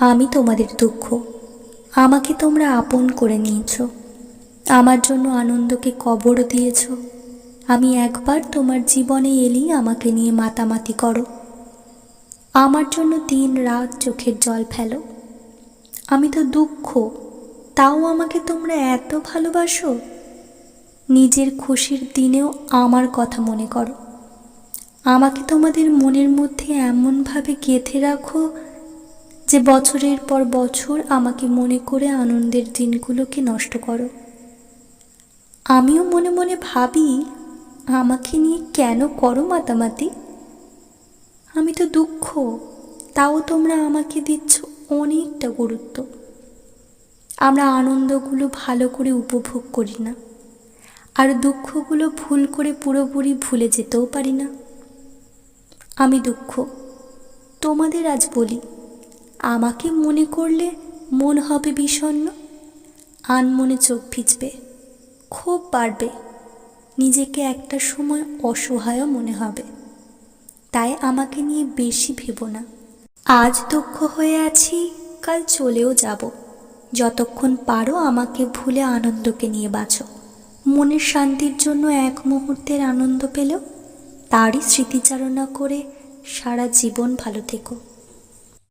আমি তোমাদের দুঃখ। আমাকে তোমরা আপন করে নিয়েছ। আমার জন্য আনন্দকে কবর দিয়েছ। আমি একবার তোমার জীবনে এলেই আমাকে নিয়ে মাতামাতি করো। আমার জন্য দিন রাত চোখের জল ফেলো। আমি তো দুঃখ, তাও আমাকে তোমরা এত ভালোবাসো? নিজের খুশির দিনেও আমার কথা মনে করো। আমাকে তোমাদের মনের মধ্যে এমনভাবে গেঁথে রাখো যে বছরের পর বছর আমাকে মনে করে আনন্দের দিনগুলোকে নষ্ট করো। আমিও মনে মনে ভাবি, আমাকে নিয়ে কেন করো মাতামাতি? আমি তো দুঃখ, তাও তোমরা আমাকে দিচ্ছ অনেকটা গুরুত্ব। আমরা আনন্দগুলো ভালো করে উপভোগ করি না, আর দুঃখগুলো ভুল করে পুরোপুরি ভুলে যেতেও পারি না। আমি দুঃখ, তোমাদের আজ বলি। আমাকে মনে করলে মন হবে বিষণ্ণ। আনমনে চোখ ভিজবে খুব বাড়বে, নিজেকে একটা সময় অসহায়ও মনে হবে। তাই আমাকে নিয়ে বেশি ভেবো না। আজ দুঃখ হয়ে আছি, কাল চলেও যাব। যতক্ষণ পারো আমাকে ভুলে আনন্দকে নিয়ে বাঁচো। মনের শান্তির জন্য এক মুহূর্তের আনন্দ পেলেও তারই স্মৃতিচারণা করে সারা জীবন ভালো থেকো।